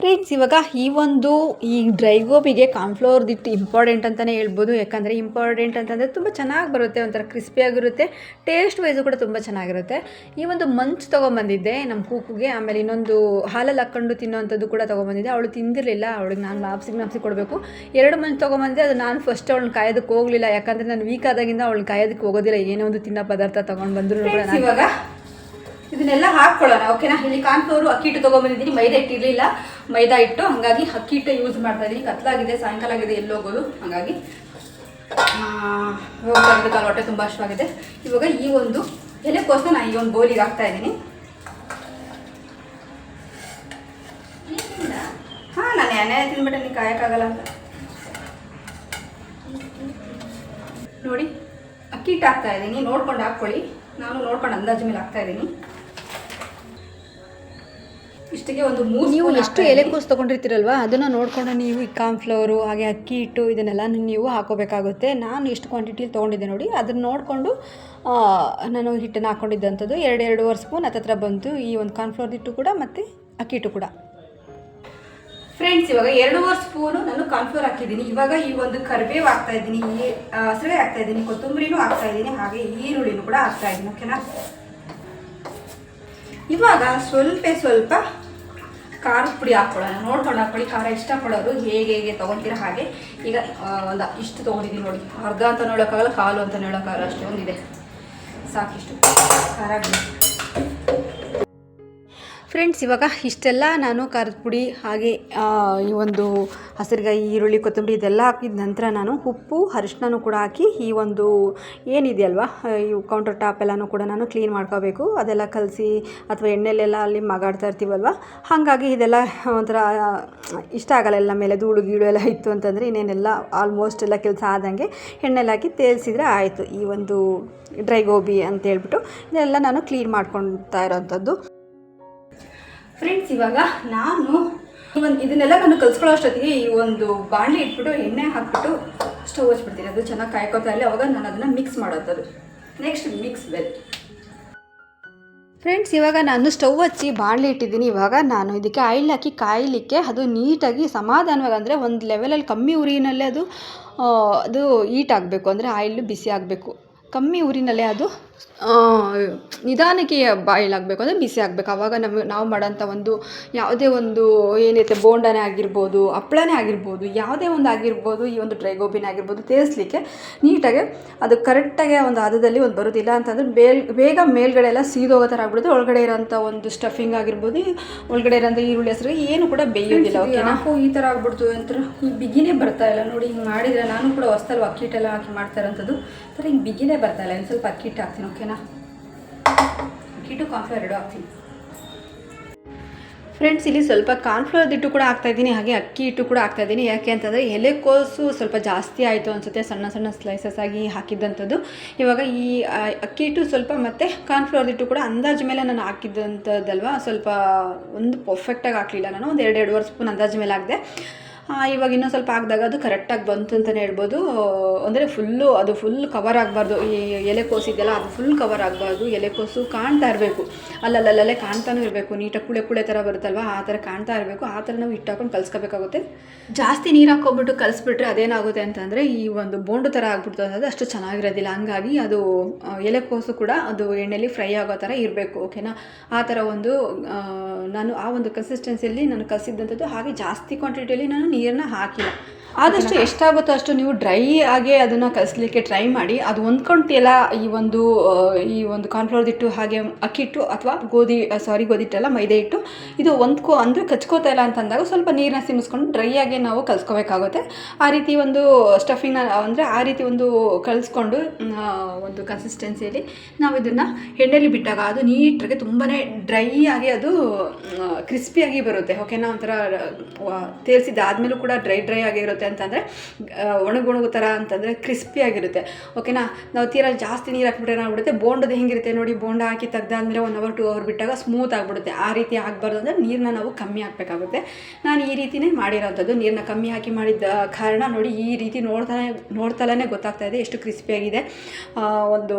ಫ್ರೆಂಡ್ಸ್ ಇವಾಗ ಈ ಒಂದು ಈ ಡ್ರೈ ಗೋಬಿಗೆ ಕಾನ್ಫ್ಲೋರ್ದಿಟ್ಟು ಇಂಪಾರ್ಟೆಂಟ್ ಅಂತಲೇ ಹೇಳ್ಬೋದು. ಯಾಕಂದರೆ ಇಂಪಾರ್ಟೆಂಟ್ ಅಂತಂದರೆ ತುಂಬ ಚೆನ್ನಾಗಿ ಬರುತ್ತೆ, ಒಂಥರ ಕ್ರಿಸ್ಪಿಯಾಗಿರುತ್ತೆ ಟೇಸ್ಟ್ ವೈಸು ಕೂಡ ತುಂಬ ಚೆನ್ನಾಗಿರುತ್ತೆ. ಈ ಒಂದು ಮಂಚ್ ತೊಗೊಂಬಂದಿದ್ದೆ ನಮ್ಮ ಕೂಕುಗೆ, ಆಮೇಲೆ ಇನ್ನೊಂದು ಹಾಲಲ್ಲಿ ಹಾಕ್ಕೊಂಡು ತಿನ್ನೋವಂಥದ್ದು ಕೂಡ ತೊಗೊಂಬಂದಿದ್ದೆ. ಅವಳು ತಿಂದಿರಲಿಲ್ಲ, ಅವಳಿಗೆ ನಾನು ಲಾಪ್ಸಿಗೆ ನಾಪ್ಸಿ ಕೊಡಬೇಕು ಎರಡು ಮಂಚ್ ತೊಗೊಂಬಂದೆ, ಅದು ನಾನು ಫಸ್ಟ್ ಅವಳನ್ನ ಕಾಯೋದಕ್ಕೆ ಹೋಗಲಿಲ್ಲ. ಯಾಕಂದರೆ ನಾನು ವೀಕ್ ಆದಾಗಿಂದ ಅವಳು ಕಾಯೋದಕ್ಕೆ ಹೋಗೋದಿಲ್ಲ. ಏನೋ ಒಂದು ತಿನ್ನೋ ಪದಾರ್ಥ ತೊಗೊಂಡು ಬಂದರೂ ಕೂಡ ಇವಾಗ ಇದನ್ನೆಲ್ಲ ಹಾಕ್ಕೊಳ್ಳೋಣ ಓಕೆನಾ ಇಲ್ಲಿ ಕಾನ್ಫ್ಲೋರು ಅಕ್ಕಿ ಹಿಟ್ಟು ತೊಗೊಂಬಂದಿದ್ದೀನಿ ಮೈದಾ ಹಿಟ್ಟು ಇರಲಿಲ್ಲ. ಮೈದಾ ಹಿಟ್ಟು, ಹಾಗಾಗಿ ಅಕ್ಕಿ ಹಿಟ್ಟು ಯೂಸ್ ಮಾಡ್ತಾ ಇದ್ದೀನಿ. ಕತ್ಲಾಗಿದೆ, ಸಾಯಂಕಾಲ ಆಗಿದೆ, ಎಲ್ಲಿ ಹೋಗೋದು? ಹಾಗಾಗಿ ಹೋಗ್ತಾ ಹೊಟ್ಟೆ ತುಂಬ ಅಷ್ಟವಾಗಿದೆ ಇವಾಗ ಈ ಒಂದು ಎಲೆಕೋಸ್ನ ನಾನು ಈ ಒಂದು ಬೋಲಿಗೆ ಹಾಕ್ತಾ ಇದ್ದೀನಿ. ಹಾಂ, ನಾನು ಎಣ್ಣೆ ತಿನ್ಬಿಟ್ಟೆ ನೀವು ಕಾಯಕ್ಕಾಗಲ್ಲ ನೋಡಿ, ಅಕ್ಕಿ ಹಿಟ್ಟು ಹಾಕ್ತಾ ಇದ್ದೀನಿ. ನೋಡ್ಕೊಂಡು ಹಾಕ್ಕೊಳ್ಳಿ. ನಾನು ನೋಡ್ಕೊಂಡು ಅಂದಾಜು ಮೇಲೆ ಹಾಕ್ತಾ ಇದ್ದೀನಿ. ಇಷ್ಟಿಗೆ ಒಂದು ಮೂರು ನೀವು ಎಷ್ಟು. ಎಲೆಕೋಸು ತೊಗೊಂಡಿರ್ತೀರಲ್ವ? ಅದನ್ನು ನೋಡಿಕೊಂಡು ನೀವು ಈ ಕಾನ್ಫ್ಲವರು ಹಾಗೆ ಅಕ್ಕಿ ಹಿಟ್ಟು ಇದನ್ನೆಲ್ಲ ನೀವು ಹಾಕೋಬೇಕಾಗುತ್ತೆ. ನಾನು ಎಷ್ಟು ಕ್ವಾಂಟಿಟಿಲಿ ತೊಗೊಂಡಿದ್ದೆ ನೋಡಿ. ಅದನ್ನು ನೋಡಿಕೊಂಡು ನಾನು ಹಿಟ್ಟನ್ನು ಹಾಕ್ಕೊಂಡಿದ್ದಂಥದ್ದು ಎರಡು ಎರಡೂವರೆ ಸ್ಪೂನ್ ಹತ್ತತ್ರ ಬಂತು. ಈ ಒಂದು ಕಾನ್ಫ್ಲವರ್ ಹಿಟ್ಟು ಕೂಡ ಮತ್ತು ಅಕ್ಕಿ ಹಿಟ್ಟು ಕೂಡ. ಫ್ರೆಂಡ್ಸ್ ಇವಾಗ ಎರಡೂವರೆ ಸ್ಪೂನು ನಾನು ಕಾನ್ಫ್ಲೋರ್ ಹಾಕಿದ್ದೀನಿ. ಇವಾಗ ಈ ಒಂದು ಕರಿಬೇವು ಹಾಕ್ತಾ ಇದ್ದೀನಿ. ಈ ಹಸಿರುಗಾಯಿ ಹಾಕ್ತಾ ಇದ್ದೀನಿ. ಕೊತ್ತಂಬರಿನೂ ಹಾಕ್ತಾ ಇದ್ದೀನಿ. ಹಾಗೆ ಈರುಳ್ಳಿನೂ ಕೂಡ ಹಾಕ್ತಾ ಇದ್ದೀನಿ. ಓಕೆನಾ ಇವಾಗ ಸ್ವಲ್ಪ ಸ್ವಲ್ಪ ಖಾರದ ಪುಡಿ ಹಾಕ್ಕೊಳ್ಳೋಣ. ನೋಡ್ಕೊಂಡು ಹಾಕ್ಕೊಳ್ಳಿ ಖಾರ ಇಷ್ಟಪಡೋರು ಹೇಗೆ ಹೇಗೆ ತೊಗೊತೀರ ಹಾಗೆ ಈಗ ಒಂದು ಇಷ್ಟು ತೊಗೊಂಡಿದ್ದೀನಿ ನೋಡಿ. ಅರ್ಧ ಅಂತ ಹೇಳೋಕ್ಕಾಗಲ್ಲ ಕಾಲು ಅಂತ ಹೇಳೋಕ್ಕಾಗಲ್ಲ ಅಷ್ಟೊಂದಿದೆ ಸಾಕಿಷ್ಟು ಖಾರ ಫ್ರೆಂಡ್ಸ್ ಇವಾಗ ಇಷ್ಟೆಲ್ಲ ನಾನು ಖಾರದ ಪುಡಿ, ಹಾಗೆ ಈ ಒಂದು ಹಸಿರುಗಾಯಿ, ಈರುಳ್ಳಿ, ಕೊತ್ತಂಬರಿ ಇದೆಲ್ಲ ಹಾಕಿದ ನಂತರ ನಾನು ಉಪ್ಪು ಅರಿಶಿನೂ ಕೂಡ ಹಾಕಿ ಈ ಒಂದು ಏನಿದೆಯಲ್ವಾ ಈ ಕೌಂಟರ್ ಟಾಪ್ ಎಲ್ಲನೂ ಕೂಡ ನಾನು ಕ್ಲೀನ್ ಮಾಡ್ಕೋಬೇಕು. ಅದೆಲ್ಲ ಕಲಸಿ ಅಥವಾ ಎಣ್ಣೆಲೆಲ್ಲ ಅಲ್ಲಿ ಮಗಾಡ್ತಾ ಇರ್ತೀವಲ್ವ ಹಾಗಾಗಿ ಇದೆಲ್ಲ ಒಂಥರ, ಇಷ್ಟ ಆಗಲ್ಲ ಎಲ್ಲ ಮೇಲೆ, ಧೂಳು, ಗೀಳು ಎಲ್ಲ ಇತ್ತು ಅಂತಂದರೆ ಇನ್ನೇನೆಲ್ಲ ಆಲ್ಮೋಸ್ಟ್ ಎಲ್ಲ ಕೆಲಸ ಆದಂಗೆ ಎಣ್ಣೆಲ್ಲ ಹಾಕಿ ತೇಲ್ಸಿದ್ರೆ ಆಯಿತು. ಈ ಒಂದು ಡ್ರೈ ಗೋಬಿ ಅಂತ ಹೇಳ್ಬಿಟ್ಟು ಇದೆಲ್ಲ ನಾನು ಕ್ಲೀನ್ ಮಾಡ್ಕೊಳ್ತಾ ಇರೋವಂಥದ್ದು ಫ್ರೆಂಡ್ಸ್ ಇವಾಗ ನಾನು ಒಂದು ಇದನ್ನೆಲ್ಲ ನಾನು ಕಲ್ಸ್ಕೊಳ್ಳೋ ಅಷ್ಟೊತ್ತಿಗೆ ಈ ಒಂದು ಬಾಣಲಿ ಇಟ್ಬಿಟ್ಟು, ಎಣ್ಣೆ ಹಾಕ್ಬಿಟ್ಟು ಸ್ಟವ್ ಹಚ್ಬಿಡ್ತೀನಿ. ಅದು ಚೆನ್ನಾಗಿ ಕಾಯ್ಕೋತಾ ಇಲ್ಲ ಅವಾಗ ನಾನು ಅದನ್ನು ಮಿಕ್ಸ್ ಮಾಡೋದು ನೆಕ್ಸ್ಟ್ ಮಿಕ್ಸ್ ವೆಲ್ ಫ್ರೆಂಡ್ಸ್ ಇವಾಗ ನಾನು ಸ್ಟವ್ ಹಚ್ಚಿ ಬಾಣಲಿ ಇಟ್ಟಿದ್ದೀನಿ. ಇವಾಗ ನಾನು ಇದಕ್ಕೆ ಆಯಿಲ್ ಹಾಕಿ ಕಾಯಲಿಕ್ಕೆ ಅದು ನೀಟಾಗಿ ಸಮಾಧಾನವಾಗಿ, ಅಂದರೆ ಒಂದು ಲೆವೆಲಲ್ಲಿ ಕಮ್ಮಿ ಉರಿನಲ್ಲೇ ಅದು ಅದು ಈಟ್ ಆಗಬೇಕು. ಅಂದರೆ ಆಯಿಲ್ ಬಿಸಿ ಆಗಬೇಕು. ಕಮ್ಮಿ ಉರಿನಲ್ಲೇ ಅದು ನಿಧಾನಕ್ಕೆ ಬಾಯ್ಲಾಗಬೇಕು ಅಂದರೆ ಬಿಸಿ ಆಗಬೇಕು ಆವಾಗ ನಮಗೆ ನಾವು ಮಾಡೋಂಥ ಒಂದು ಯಾವುದೇ ಒಂದು ಏನೈತೆ ಬೋಂಡನೇ ಆಗಿರ್ಬೋದು ಹಪ್ಳನೇ ಆಗಿರ್ಬೋದು ಯಾವುದೇ ಒಂದು ಆಗಿರ್ಬೋದು ಈ ಒಂದು ಡ್ರೈ ಗೋಬಿನೇ ಆಗಿರ್ಬೋದು ತೇರಿಸ್ಲಿಕ್ಕೆ ನೀಟಾಗಿ ಅದು ಕರೆಕ್ಟಾಗಿ ಒಂದು ಹದದಲ್ಲಿ ಒಂದು ಬರೋದಿಲ್ಲ ಅಂತಂದರೆ ಬೇಲ್ ಬೇಗ ಮೇಲ್ಗಡೆ ಎಲ್ಲ ಸೀದೋಗೋ ಥರ ಆಗ್ಬಿಡುತ್ತೆ. ಒಳಗಡೆ ಇರೋಂಥ ಒಂದು ಸ್ಟಫಿಂಗ್ ಆಗಿರ್ಬೋದು ಒಳಗಡೆ ಇರೋಂಥ ಈರುಳ್ಳಿ ಹೆಸರು ಏನು ಕೂಡ ಬೇಯೋದಿಲ್ಲ ಓಕೆ ನಾವು ಈ ಥರ ಆಗ್ಬಿಡ್ತು ಅಂತ ಈ ಬಿಗಿನೇ ಬರ್ತಾ ಇಲ್ಲ. ನೋಡಿ ಹಿಂಗೆ ಮಾಡಿದರೆ ನಾನು ಕೂಡ ಹೊಸ್ತಲ್ಲಿ ಅಕ್ಕಿಟ್ಟೆಲ್ಲ ಹಾಕಿ ಮಾಡ್ತಾ ಇರೋಂಥದ್ದು. ಥರ ಹಿಂಗೆ ಬಿಗಿನೇ ಬರ್ತಾ ಇಲ್ಲ. ಇನ್ನು ಸ್ವಲ್ಪ ಅಕ್ಕಿ ಹಿಟ್ಟು ಹಾಕ್ತೀನಿ. ಓಕೆನಾ? ಅಕ್ಕಿ ಹಿಟ್ಟು ಕಾಫಿ ಎರಡು ಹಾಕ್ತೀನಿ. ಫ್ರೆಂಡ್ಸ್ ಇಲ್ಲಿ ಸ್ವಲ್ಪ ಕಾರ್ನ್ಫ್ಲವರ್ ಹಿಟ್ಟು ಕೂಡ ಹಾಕ್ತಾ ಇದ್ದೀನಿ, ಹಾಗೆ ಅಕ್ಕಿ ಹಿಟ್ಟು ಕೂಡ ಹಾಕ್ತಾಯಿದ್ದೀನಿ ಯಾಕೆ ಅಂತಂದರೆ ಎಲೆಕೋಸು ಸ್ವಲ್ಪ ಜಾಸ್ತಿ ಆಯಿತು ಅನಿಸುತ್ತೆ, ಸಣ್ಣ ಸಣ್ಣ ಸ್ಲೈಸಸ್ ಆಗಿ ಹಾಕಿದ್ದಂಥದ್ದು. ಇವಾಗ ಈ ಅಕ್ಕಿ ಹಿಟ್ಟು ಸ್ವಲ್ಪ ಮತ್ತು ಕಾರ್ನ್ಫ್ಲವರ್ ಹಿಟ್ಟು ಕೂಡ ಅಂದಾಜು ಮೇಲೆ ನಾನು ಹಾಕಿದ್ದಂಥದ್ದಲ್ವ? ಸ್ವಲ್ಪ ಒಂದು ಪರ್ಫೆಕ್ಟಾಗಿ ಹಾಕಲಿಲ್ಲ ನಾನು, ಒಂದು ಎರಡು ಎರಡುವರೆ ಸ್ಪೂನ್ ಅಂದಾಜು ಮೇಲೆ ಹಾಕಿದೆ. ಇವಾಗ ಇನ್ನೊಂದು ಸ್ವಲ್ಪ ಹಾಕಿದಾಗ ಅದು ಕರೆಕ್ಟಾಗಿ ಬಂತು ಅಂತಲೇ ಹೇಳ್ಬೋದು. ಅಂದರೆ ಫುಲ್ಲು ಅದು ಫುಲ್ ಕವರ್ ಆಗಬಾರ್ದು. ಈ ಎಲೆಕೋಸು ಇದೆಯಲ್ಲ ಅದು ಫುಲ್ ಕವರ್ ಆಗಬಾರ್ದು. ಎಲೆಕೋಸು ಕಾಣ್ತಾ ಇರಬೇಕು. ಅಲ್ಲಲ್ಲಲ್ಲೇ ಕಾಣ್ತಾನೂ ಇರಬೇಕು. ನೀಟಾಗಿ ಕುಳೆ ಕುಳೆ ಥರ ಬರುತ್ತಲ್ವ? ಆ ಥರ ಕಾಣ್ತಾ ಇರಬೇಕು. ಆ ಥರ ನಾವು ಹಿಟ್ಟು ಹಾಕೊಂಡು ಕಲಿಸ್ಕೋಬೇಕಾಗುತ್ತೆ. ಜಾಸ್ತಿ ನೀರು ಹಾಕ್ಕೊಂಬಿಟ್ಟು ಕಲಿಸ್ಬಿಟ್ರೆ ಅದೇನಾಗುತ್ತೆ ಅಂತಂದರೆ ಈ ಒಂದು ಬೋಂಡು ಥರ ಆಗ್ಬಿಡ್ತು ಅನ್ನೋದು ಅಷ್ಟು ಚೆನ್ನಾಗಿರೋದಿಲ್ಲ. ಹಂಗಾಗಿ ಅದು ಎಲೆಕೋಸು ಕೂಡ ಅದು ಎಣ್ಣೆಲಿ ಫ್ರೈ ಆಗೋ ಥರ ಇರಬೇಕು, ಓಕೆನಾ? ಆ ಥರ ಒಂದು ನಾನು ಆ ಒಂದು ಕನ್ಸಿಸ್ಟೆನ್ಸಿಯಲ್ಲಿ ನಾನು ಕಲಿಸಿದ್ದಂಥದ್ದು ಹಾಗೆ ಜಾಸ್ತಿ ಕ್ವಾಂಟಿಟಿಯಲ್ಲಿ ನಾನು ನೀರನ್ನ ಹಾಕಿಲ್ಲ. ಆದಷ್ಟು ಎಷ್ಟಾಗುತ್ತೋ ಅಷ್ಟು ನೀವು ಡ್ರೈ ಆಗಿ ಅದನ್ನು ಕಲಿಸ್ಲಿಕ್ಕೆ ಟ್ರೈ ಮಾಡಿ ಅದು ಹೊಂದ್ಕೊಂತಿಲ್ಲ ಈ ಒಂದು ಈ ಒಂದು ಕಾರ್ನ್ಫ್ಲವರ್ ಹಿಟ್ಟು ಹಾಗೆ ಅಕ್ಕಿ ಹಿಟ್ಟು ಅಥವಾ ಗೋಧಿ ಸಾರಿ ಗೋಧಿ ಹಿಟ್ಟಲ್ಲ ಮೈದೆ ಹಿಟ್ಟು ಇದು ಹೊಂದ್ಕೋ ಅಂದರೆ ಕಚ್ಕೋತಾ ಇಲ್ಲ ಅಂತಂದಾಗ ಸ್ವಲ್ಪ ನೀರನ್ನ ಸಿಮಿಸ್ಕೊಂಡು ಡ್ರೈ ಆಗಿ ನಾವು ಕಲಿಸ್ಕೋಬೇಕಾಗುತ್ತೆ. ಆ ರೀತಿ ಒಂದು ಸ್ಟಫಿಂಗ್ನ ಅಂದರೆ ಆ ರೀತಿ ಒಂದು ಕಲಿಸ್ಕೊಂಡು ಒಂದು ಕನ್ಸಿಸ್ಟೆನ್ಸಿಯಲ್ಲಿ ನಾವು ಇದನ್ನು ಎಣ್ಣೆಲಿ ಬಿಟ್ಟಾಗ ಅದು ನೀಟಾಗಿ ತುಂಬಾ ಡ್ರೈ ಆಗಿ ಅದು ಕ್ರಿಸ್ಪಿಯಾಗಿ ಬರುತ್ತೆ. ಓಕೆನಾ ಒಂಥರ ತೇರಿಸಿದಾದ್ಮೇಲೂ ಕೂಡ ಡ್ರೈ ಡ್ರೈ ಆಗಿರುತ್ತೆ ಅಂತಂದರೆ ಒಣಗೊಣಗು ಥರ ಅಂತಂದರೆ ಕ್ರಿಸ್ಪಿ ಆಗಿರುತ್ತೆ. ಓಕೆನಾ ನಾವು ತೀರಾ ಜಾಸ್ತಿ ನೀರು ಹಾಕ್ಬಿಟ್ರೆ ಏನಾಗ್ಬಿಡುತ್ತೆ? ಬೋಂಡದ ಹೆಂಗಿರುತ್ತೆ ನೋಡಿ, ಬೋಂಡ ಹಾಕಿ ತೆಗ್ದಾದ್ಮೇಲೆ ಒನ್ ಅವರ್ ಟು ಅವರ್ ಬಿಟ್ಟಾಗ ಸ್ಮೂತ್ ಆಗಿಬಿಡುತ್ತೆ. ಆ ರೀತಿ ಆಗಬಾರ್ದು ಅಂದರೆ ನೀರನ್ನ ನಾವು ಕಮ್ಮಿ ಹಾಕಬೇಕಾಗುತ್ತೆ. ನಾನು ಈ ರೀತಿಯೇ ಮಾಡಿರೋವಂಥದ್ದು ನೀರನ್ನ ಕಮ್ಮಿ ಹಾಕಿ ಮಾಡಿದ ಕಾರಣ ನೋಡಿ, ಈ ರೀತಿ ನೋಡ್ತಾನೆ ನೋಡ್ತಲೇ ಗೊತ್ತಾಗ್ತಾ ಇದೆ ಎಷ್ಟು ಕ್ರಿಸ್ಪಿಯಾಗಿದೆ ಒಂದು,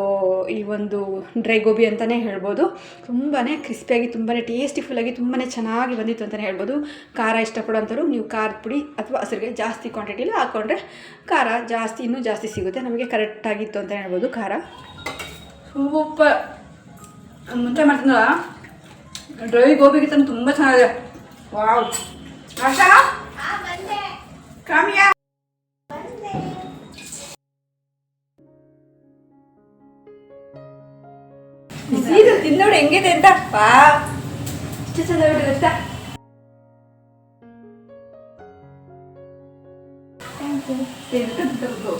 ಈ ಒಂದು ಡ್ರೈ ಗೋಬಿ ಅಂತಲೇ ಹೇಳ್ಬೋದು. ತುಂಬಾ ಕ್ರಿಸ್ಪಿಯಾಗಿ ತುಂಬಾ ಟೇಸ್ಟಿಫುಲ್ಲಾಗಿ ತುಂಬಾ ಚೆನ್ನಾಗಿ ಬಂದಿತ್ತು ಅಂತಲೇ ಹೇಳ್ಬೋದು. ಖಾರ ಇಷ್ಟಪಡೋಂಥವ್ರು ನೀವು ಖಾರದ ಪುಡಿ ಅಥವಾ ಹಸಿರಿಗೆ ಜಾಸ್ತಿ ಕ್ವಾಂಟಿಟಿಲಿ ಹಾಕ್ಕೊಂಡ್ರೆ ಖಾರ ಜಾಸ್ತಿ, ಇನ್ನೂ ಜಾಸ್ತಿ ಸಿಗುತ್ತೆ. ನಮಗೆ ಕರೆಕ್ಟಾಗಿತ್ತು ಅಂತ ಹೇಳ್ಬೋದು ಖಾರ. ಸೂಪರ್. ಮುಂಚೆ ಮಾಡ್ತೀನಲ್ಲ ಡ್ರೈ ತಂದು ತುಂಬ ಚೆನ್ನಾಗಿದೆ. ವಾವ್. ಆಶಾ ಕಾಮ್ಯಾ. ಬಿಸಿದು ತಿನ್ನೋಡು ಹೆಂಗಿದೆ ಅಂತ? ಪಾ ಇಷ್ಟು ಚೆನ್ನಾಗಿ ತಿಂದು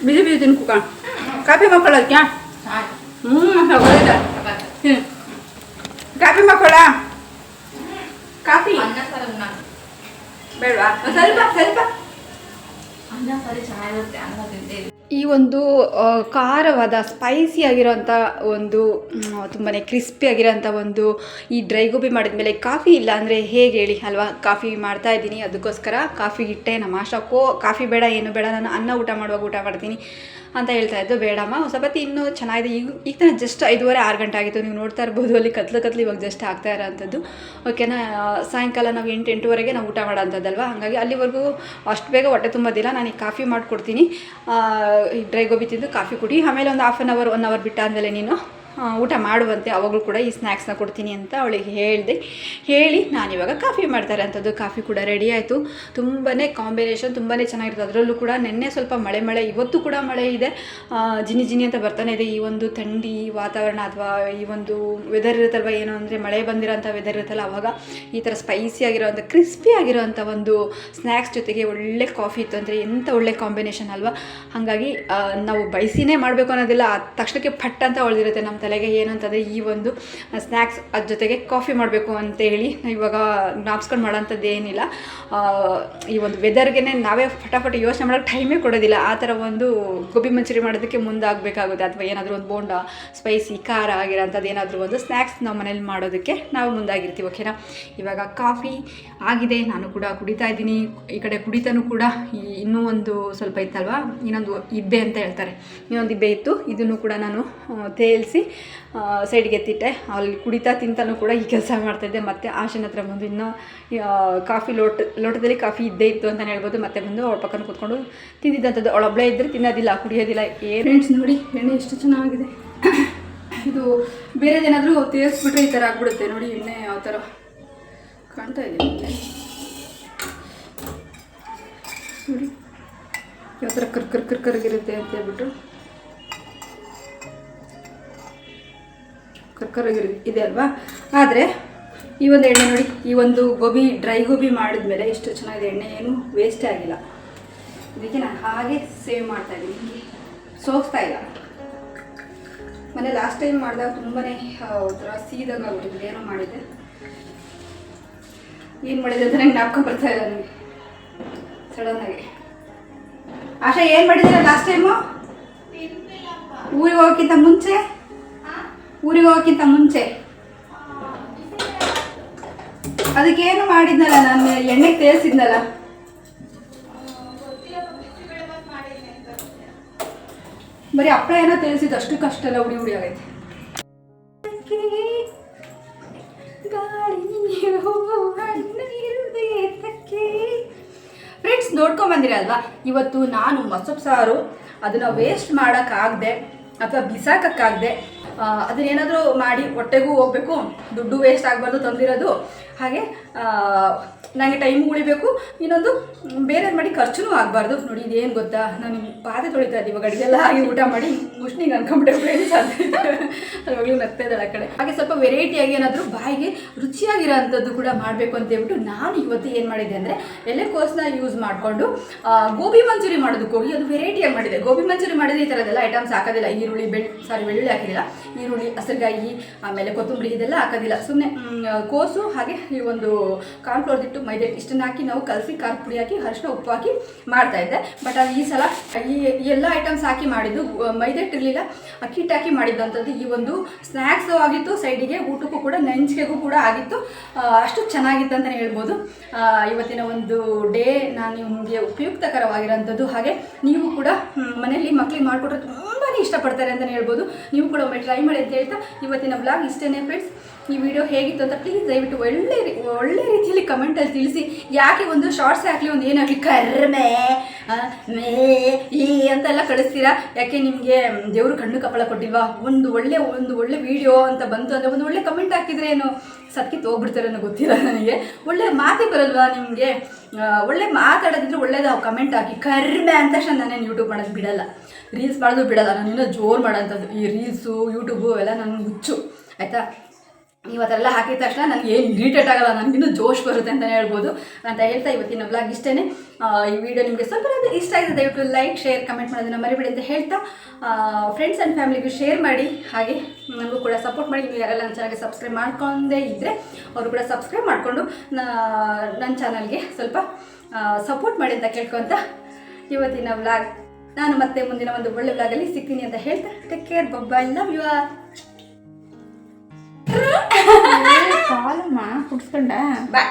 ಬಿಸಿ ಬಿಸಿ ತಿನ್ಕು ಕಣ ಕಾಫಿ ಮಾಡ್ಕೊಳ್ಳೋದ್ಯಾ ಹ್ಞೂ ಹೋಗೋದಿಲ್ಲ ಹ್ಞೂ ಕಾಫಿ ಮಾಡ್ಕೊಳ್ಳ ಕಾಫಿ ಅನ್ನ ಸಾರು ಉಣ್ಣ. ಬೇಡವಾ ಒಂದ್ ಸ್ವಲ್ಪ ಸ್ವಲ್ಪ ಅನ್ನ ಸಾರು ಚೆನ್ನಾಗಿರುತ್ತೆ ಅನ್ನ ತಿಂತೇವೆ ಈ ಒಂದು ಖಾರವಾದ ಸ್ಪೈಸಿ ಆಗಿರೋಂಥ ಒಂದು ತುಂಬಾ ಕ್ರಿಸ್ಪಿ ಆಗಿರೋಂಥ ಒಂದು ಈ ಡ್ರೈ ಗೋಬಿ ಮಾಡಿದ್ಮೇಲೆ ಕಾಫಿ ಇಲ್ಲ ಅಂದರೆ ಹೇಗೆ ಹೇಳಿ ಅಲ್ವಾ? ಕಾಫಿ ಮಾಡ್ತಾ ಇದ್ದೀನಿ. ಅದಕ್ಕೋಸ್ಕರ ಕಾಫಿ ಇಟ್ಟೆ ನಮ್ಮ ಆಶಾಕೋ ಕಾಫಿ ಬೇಡ, ಏನು ಬೇಡ, ನಾನು ಅನ್ನ ಊಟ ಮಾಡುವಾಗ ಊಟ ಮಾಡ್ತೀನಿ ಅಂತ ಹೇಳ್ತಾ ಇದ್ದು, ಬೇಡಮ್ಮ. ಸ್ವಲ್ಪ ಇನ್ನೂ ಚೆನ್ನಾಗಿದೆ. ಈಗ ಈಗ ತಾನೇ ಜಸ್ಟ್ ಐದುವರೆ, ಆರು ಗಂಟೆ ಆಗಿತ್ತು. ನೀವು ನೋಡ್ತಾ ಇರ್ಬೋದು, ಅಲ್ಲಿ ಕತ್ಲು ಕತ್ಲು ಇವಾಗ ಜಸ್ಟ್ ಆಗ್ತಾ ಇರೋಂಥದ್ದು. ಓಕೆನಾ ಸಾಯಂಕಾಲ ನಾವು ಎಂಟು, ಎಂಟುವರೆಗೆ ನಾವು ಊಟ ಮಾಡೋಂಥದ್ದಲ್ವ ಹಾಗಾಗಿ ಅಲ್ಲಿವರೆಗೂ ಅಷ್ಟು ಬೇಗ ಹೊಟ್ಟೆ ತುಂಬೋದಿಲ್ಲ. ನಾನು ಕಾಫಿ ಮಾಡಿಕೊಡ್ತೀನಿ. ಡ್ರೈ ಗೋಬಿ ತಿಂದು ಕಾಫಿ ಕುಡಿ. ಆಮೇಲೆ ಒಂದು half an hour one hour ಬಿಟ್ಟಾದಮೇಲೆ ನೀನು ಊಟ ಮಾಡುವಂತೆ ಅವಾಗಲೂ ಕೂಡ ಈ ಸ್ನ್ಯಾಕ್ಸ್ನ ಕೊಡ್ತೀನಿ ಅಂತ ಅವಳಿಗೆ ಹೇಳಿದೆ. ಹೇಳಿ ನಾನಿವಾಗ ಕಾಫಿ ಮಾಡ್ತಾರೆ ಅಂಥದ್ದು ಕಾಫಿ ಕೂಡ ರೆಡಿ ಆಯಿತು. ತುಂಬಾ ಕಾಂಬಿನೇಷನ್ ತುಂಬಾ ಚೆನ್ನಾಗಿರುತ್ತೆ. ಅದರಲ್ಲೂ ಕೂಡ ನಿನ್ನೆ ಸ್ವಲ್ಪ ಮಳೆ ಮಳೆ, ಇವತ್ತು ಕೂಡ ಮಳೆ ಇದೆ. ಜಿನಿ ಜಿನಿ ಅಂತ ಬರ್ತಾನೆ ಇದೆ. ಈ ಒಂದು ಥಂಡಿ ವಾತಾವರಣ ಅಥವಾ ಈ ಒಂದು ವೆದರ್ ಇರುತ್ತಲ್ವ ಏನು ಅಂದರೆ ಮಳೆ ಬಂದಿರೋಂಥ ವೆದರ್ ಇರುತ್ತಲ್ಲ, ಅವಾಗ ಈ ಥರ ಸ್ಪೈಸಿ ಆಗಿರೋಂಥ ಕ್ರಿಸ್ಪಿ ಆಗಿರೋಂಥ ಒಂದು ಸ್ನ್ಯಾಕ್ಸ್ ಜೊತೆಗೆ ಒಳ್ಳೆ ಕಾಫಿ ಇತ್ತು ಅಂದರೆ ಎಂಥ ಒಳ್ಳೆ ಕಾಂಬಿನೇಷನ್ ಅಲ್ವಾ? ಹಾಗಾಗಿ ನಾವು ಬಯಸಿನೇ ಮಾಡಬೇಕು ಅನ್ನೋದಿಲ್ಲ. ತಕ್ಷಣಕ್ಕೆ ಪಟ್ ಅಂತ ಹೊಳ್ದಿರುತ್ತೆ ನಮ್ಮ ತಲೆಗೆ ಏನು ಅಂತಂದರೆ ಈ ಒಂದು ಸ್ನ್ಯಾಕ್ಸ್ ಅದ್ರ ಜೊತೆಗೆ ಕಾಫಿ ಮಾಡಬೇಕು ಅಂತೇಳಿ ಇವಾಗ ಜ್ಞಾಪಿಸ್ಕೊಂಡು ಮಾಡೋಂಥದ್ದು ಏನಿಲ್ಲ. ಈ ಒಂದು ವೆದರ್ಗೆ ನಾವೇ ಫಟಾಫಟ್ ಯೋಚನೆ ಮಾಡೋಕ್ಕೆ ಟೈಮೇ ಕೊಡೋದಿಲ್ಲ. ಆ ಥರ ಒಂದು ಗೋಬಿ ಮಂಚೂರಿ ಮಾಡೋದಕ್ಕೆ ಮುಂದಾಗಬೇಕಾಗುತ್ತೆ. ಅಥವಾ ಏನಾದರೂ ಒಂದು ಬೋಂಡ ಸ್ಪೈಸಿ ಖಾರ ಆಗಿರೋಂಥದ್ದು ಏನಾದರೂ ಒಂದು ಸ್ನ್ಯಾಕ್ಸ್ ನಾವು ಮನೇಲಿ ಮಾಡೋದಕ್ಕೆ ನಾವು ಮುಂದಾಗಿರ್ತೀವಿ ಓಕೆನಾ ಇವಾಗ ಕಾಫಿ ಆಗಿದೆ. ನಾನು ಕೂಡ ಕುಡಿತಾ ಇದ್ದೀನಿ. ಈ ಕಡೆ ಕುಡಿತಾನೂ ಕೂಡ ಇನ್ನೂ ಒಂದು ಸ್ವಲ್ಪ ಇತ್ತಲ್ವಾ? ಇನ್ನೊಂದು ಇಬ್ಬೆ ಅಂತ ಹೇಳ್ತಾರೆ. ಇನ್ನೊಂದು ಇಬ್ಬೆ ಇತ್ತು. ಇದನ್ನು ಕೂಡ ನಾನು ತೇಲ್ಸಿ ಸೈಡ್ಗೆ ಎತ್ತಿಟ್ಟೆ. ಅಲ್ಲಿ ಕುಡಿತಾ ತಿಂತಾನೂ ಕೂಡ ಈ ಕೆಲಸ ಮಾಡ್ತಾಯಿದ್ದೆ ಮತ್ತು ಆಶನ ಹತ್ರ ಬಂದು ಇನ್ನೂ ಕಾಫಿ ಲೋಟ, ಲೋಟದಲ್ಲಿ ಕಾಫಿ ಇದ್ದೇ ಇತ್ತು ಅಂತಲೇ ಹೇಳ್ಬೋದು. ಮತ್ತೆ ಬಂದು ಅವಳ ಪಕ್ಕನ ಕೂತ್ಕೊಂಡು ತಿಂದಿದ್ದಂಥದ್ದು. ಅವಳೊಬ್ಬಳೇ ಇದ್ದರೆ ತಿನ್ನೋದಿಲ್ಲ, ಕುಡಿಯೋದಿಲ್ಲ ಏ ಫ್ರೆಂಡ್ಸ್ ನೋಡಿ, ಎಣ್ಣೆ ಎಷ್ಟು ಚೆನ್ನಾಗಿದೆ. ಇದು ಬೇರೆದೇನಾದರೂ ತೇರಿಸ್ಬಿಟ್ರೆ ಈ ಥರ ಆಗ್ಬಿಡುತ್ತೆ. ನೋಡಿ, ಎಣ್ಣೆ ಯಾವ ಥರ ಕಾಣ್ತಾ ಇದೆ. ನೋಡಿ, ಯಾವ ಥರ ಕರ್ ಕರ್ ಕರ್, ಕರ್ಗಿರುತ್ತೆ ಅಂತ ಹೇಳ್ಬಿಟ್ಟು. ಕರ್ಕರಗಿರಿ ಇದೆ ಅಲ್ವಾ? ಆದರೆ ಈ ಒಂದು ಎಣ್ಣೆ ನೋಡಿ ಈ ಒಂದು ಗೋಬಿ ಡ್ರೈ ಗೋಬಿ ಮಾಡಿದ್ಮೇಲೆ ಎಷ್ಟು ಚೆನ್ನಾಗಿದೆ. ಎಣ್ಣೆ ಏನು ವೇಸ್ಟೇ ಆಗಿಲ್ಲ. ಇದಕ್ಕೆ ನಾನು ಹಾಗೆ ಸೇವ್ ಮಾಡ್ತಾ ಇದ್ದೀನಿ. ಸೋಗ್ತಾ ಇಲ್ಲ. ಮನೆ ಲಾಸ್ಟ್ ಟೈಮ್ ಮಾಡಿದಾಗ ತುಂಬಾ ಒಂಥರ ಸೀದಂಗೆ ಆಗ್ಬಿಟ್ಟಿದೆ. ಏನೋ ಮಾಡಿದ್ದೆ. ಏನು ಮಾಡಿದೆ ಅಂತ ನಂಗೆ ಜ್ಞಾಪಕ ಬರ್ತಾ ಇಲ್ಲ ನನಗೆ ಸಡನ್ನಾಗಿ ಆಶಾ ಏನು ಮಾಡಿದ್ದೀರ ಲಾಸ್ಟ್ ಟೈಮು ಊರಿಗೆ ಹೋಗೋಕ್ಕಿಂತ ಮುಂಚೆ? ಊರಿಗೆ ಹೋಗೋಕ್ಕಿಂತ ಮುಂಚೆ. ಅದಕ್ಕೇನು ಮಾಡಿದ್ನಲ್ಲ ನಾನು ಎಣ್ಣೆಗೆ ತೇಲ್ಸಿದ್ನಲ್ಲ. ಬರೀ ಹಪ್ಪಳ ಏನೋ ತೇಲ್ಸಿದ್ದು, ಅಷ್ಟು ಕಷ್ಟ ಅಲ್ಲ, ಉಡಿ ಉಡಿ ಆಗೈತೆ. ಫ್ರೆಂಡ್ಸ್ ನೋಡ್ಕೊಂಡ್ ಬಂದಿರಲ್ವಾ ಇವತ್ತು ನಾನು ಮೊಸಪ್ ಸಾರು, ಅದನ್ನ ವೇಸ್ಟ್ ಮಾಡೋಕ್ಕಾಗದೆ, ಅಥವಾ ಬಿಸಾಕಕ್ಕಾಗದೆ ಅದನ್ನೇನಾದರೂ ಮಾಡಿ ಹೊಟ್ಟೆಗೂ ಹೋಗ್ಬೇಕು ದುಡ್ಡು ವೇಸ್ಟ್ ಆಗಬಾರ್ದು ತಂದಿರೋದು. ಹಾಗೆ ನನಗೆ ಟೈಮ್ ಉಳಿಬೇಕು. ಇನ್ನೊಂದು ಬೇರೆ ಮಾಡಿ ಖರ್ಚುನೂ ಆಗಬಾರ್ದು. ನೋಡಿ, ಇದೇನು ಗೊತ್ತಾ? ನಾನು ಪಾದ ತೊಳಿತಾ ಇದ್ದೀವಿ ಇವಾಗ ಅಡುಗೆಲ್ಲ ಆಗಿ ಊಟ ಮಾಡಿ ಮುಷ್ಣಿಗೆ ಅನ್ಕಂಬಿಟ್ಟೆ ಅವಾಗಲೂ ನಗ್ತಾ ಇದ್ದಾಳೆ ಆ ಕಡೆ. ಹಾಗೆ ಸ್ವಲ್ಪ ವೆರೈಟಿಯಾಗಿ ಏನಾದರೂ ಬಾಯಿಗೆ ರುಚಿಯಾಗಿರೋ ಅಂಥದ್ದು ಕೂಡ ಮಾಡಬೇಕು ಅಂತ ಹೇಳ್ಬಿಟ್ಟು ನಾನು ಇವತ್ತು ಏನು ಮಾಡಿದೆ ಅಂದರೆ ಎಲೆಕೋಸನ್ನ ಯೂಸ್ ಮಾಡಿಕೊಂಡು ಗೋಬಿ ಮಂಚೂರಿ ಮಾಡೋದಕ್ಕೆ ಹೋಗಿ. ಅದು ವೆರೈಟಿಯಾಗಿ ಮಾಡಿದೆ. ಗೋಬಿ ಮಂಚೂರಿ ಮಾಡಿದ್ರೆ ಈ ಥರದೆಲ್ಲ ಐಟಮ್ಸ್ ಹಾಕೋದಿಲ್ಲ. ಈರುಳ್ಳಿ ಬೆಳ್ ಸಾರಿ ಬೆಳ್ಳುಳ್ಳಿ ಹಾಕಿಲ್ಲ ಈರುಳ್ಳಿ ಹಸಿರುಗಾಯಿ ಆಮೇಲೆ ಕೊತ್ತಂಬರಿ ಇದೆಲ್ಲ ಹಾಕೋದಿಲ್ಲ. ಸುಮ್ಮನೆ ಕೋಸು ಹಾಗೆ ಈ ಒಂದು ಕಾರ್ನ್ಫ್ಲೋರ್ ಇಟ್ಟು ಮೈದೆ ಇಷ್ಟನ್ನು ಹಾಕಿ ನಾವು ಕಲಸಿ ಖಾರ ಪುಡಿ ಹಾಕಿ ಅರಿಶಿನ ಉಪ್ಪು ಹಾಕಿ ಮಾಡ್ತಾ ಇದ್ದೆ. ಬಟ್ ಅದು ಈ ಸಲ ಈ ಎಲ್ಲ ಐಟಮ್ಸ್ ಹಾಕಿ ಮಾಡಿದ್ದು, ಮೈದೆ ಇಟ್ಟಿರಲಿಲ್ಲ ಅಕ್ಕಿ ಹಾಕಿ ಮಾಡಿದ್ದಂಥದ್ದು ಈ ಒಂದು ಸ್ನ್ಯಾಕ್ಸು ಆಗಿತ್ತು ಸೈಡಿಗೆ ಊಟಕ್ಕೂ ಕೂಡ ನೆಂಚಿಗೆಗೂ ಕೂಡ ಆಗಿತ್ತು. ಅಷ್ಟು ಚೆನ್ನಾಗಿತ್ತು ಅಂತಲೇ ಹೇಳ್ಬೋದು. ಇವತ್ತಿನ ಒಂದು ಡೇ ನಾನು ನಿಮಗೆ ಉಪಯುಕ್ತಕರವಾಗಿರೋಂಥದ್ದು ಹಾಗೆ, ನೀವು ಕೂಡ ಮನೆಯಲ್ಲಿ ಮಕ್ಕಳಿಗೆ ಮಾಡಿಕೊಟ್ರೆ ತುಂಬಾ ಇಷ್ಟಪಡ್ತಾರೆ ಅಂತಲೇ ಹೇಳ್ಬೋದು. ನೀವು ಕೂಡ ಒಮ್ಮೆ ಟ್ರೈ ಮಾಡಿ ಅಂತ ಹೇಳ್ತಾ ಇವತ್ತಿನ ಬ್ಲಾಗ್ ಇಷ್ಟೇ ಫ್ರೆಂಡ್ಸ್ ಈ ವಿಡಿಯೋ ಹೇಗಿತ್ತು ಅಂತ ಪ್ಲೀಸ್ ದಯವಿಟ್ಟು ಒಳ್ಳೆ ಒಳ್ಳೆ ರೀತಿಯಲ್ಲಿ ಕಮೆಂಟಲ್ಲಿ ತಿಳಿಸಿ. ಯಾಕೆ ಒಂದು ಶಾರ್ಟ್ಸ್ ಹಾಕಲಿ ಒಂದು ಏನಾಗಲಿ ಕರ್ಮೆ ಮೇ ಈ ಅಂತೆಲ್ಲ ಕಳಿಸ್ತೀರಾ? ಯಾಕೆ ನಿಮಗೆ ದೇವರು ಕಣ್ಣು ಕಪ್ಪಳ ಕೊಟ್ಟಿಲ್ವಾ? ಒಂದು ಒಳ್ಳೆ ಒಂದು ಒಳ್ಳೆ ವಿಡಿಯೋ ಅಂತ ಬಂತು ಅಂದರೆ ಒಂದು ಒಳ್ಳೆ ಕಮೆಂಟ್ ಹಾಕಿದ್ರೆ ಏನು? ಸತ್ಕಿತ್ತು ಅನ್ನೋ ಗೊತ್ತಿಲ್ಲ ನನಗೆ. ಒಳ್ಳೆ ಮಾತೇ ಬರಲ್ವಾ ನಿಮಗೆ? ಒಳ್ಳೆ ಮಾತಾಡೋದಿದ್ರೆ ಒಳ್ಳೇದು ಕಮೆಂಟ್ ಹಾಕಿ. ಕರ್ಮೆ ಅಂತ ತಕ್ಷಣ ನಾನೇನು ಯೂಟ್ಯೂಬ್ ಮಾಡೋದು ಬಿಡಲ್ಲ. ರೀಲ್ಸ್ ಮಾಡೋದು ಬಿಡೋಲ್ಲ, ನಾನು ಇನ್ನೂ ಜೋರು ಮಾಡೋಂಥದ್ದು. ಈ ರೀಲ್ಸು ಯೂಟ್ಯೂಬು ಎಲ್ಲ ನನಗೆ ಹುಚ್ಚು, ಆಯಿತಾ? ನೀವು ಅದೆಲ್ಲ ಹಾಕಿದ ತಕ್ಷಣ ನನಗೆ ಏನು ಇರಿಟೇಟ್ ನನಗೆ ನನಗಿನ್ನೂ ಜೋಶ್ ಬರುತ್ತೆ ಅಂತಲೇ ಹೇಳ್ಬೋದು. ಅಂತ ಹೇಳ್ತಾ ಇವತ್ತಿನ ಬ್ಲಾಗ್ ಇಷ್ಟೇ ಈ ವಿಡಿಯೋ ನಿಮಗೆ ಸ್ವಲ್ಪ ಇಷ್ಟ ಆಗಿದೆ, ದಯವಿಟ್ಟು ಲೈಕ್ ಶೇರ್ ಕಮೆಂಟ್ ಮಾಡೋದನ್ನ ಮರಿಬೇಡಿ ಅಂತ ಹೇಳ್ತಾ ಫ್ರೆಂಡ್ಸ್ ಆ್ಯಂಡ್ ಫ್ಯಾಮಿಲಿಗೂ ಶೇರ್ ಮಾಡಿ. ಹಾಗೆ ನನಗೂ ಕೂಡ ಸಪೋರ್ಟ್ ಮಾಡಿ. ನೀವು ಯಾರೆಲ್ಲ ನನ್ನ ಚಾನಲ್ಗೆ ಸಬ್ಸ್ಕ್ರೈಬ್ ಮಾಡ್ಕೊಂಡೇ ಇದ್ದರೆ ಅವರು ಕೂಡ ಸಬ್ಸ್ಕ್ರೈಬ್ ಮಾಡಿಕೊಂಡು ನನ್ನ ಚಾನಲ್ಗೆ ಸ್ವಲ್ಪ ಸಪೋರ್ಟ್ ಮಾಡಿ ಅಂತ ಕೇಳ್ಕೊತ ಇವತ್ತಿನ ವ್ಲಾಗ್ ನಾನು ಮತ್ತೆ ಮುಂದಿನ ಒಂದು ಒಳ್ಳೆಗಾಗಲಿ ಬ್ಲಾಗಲ್ಲಿ ಸಿಗ್ತೀನಿ ಅಂತ ಹೇಳ್ತಾ ಟೇಕ್ ಕೇರ್ ಬೊಬ್ಬಾಯ್ ಲವ್ ಯು ಆರ್ ಕಾಲಮ್ಮ ಕುಡ್ಸ್ಕೊಂಡ? ಬಾಯ್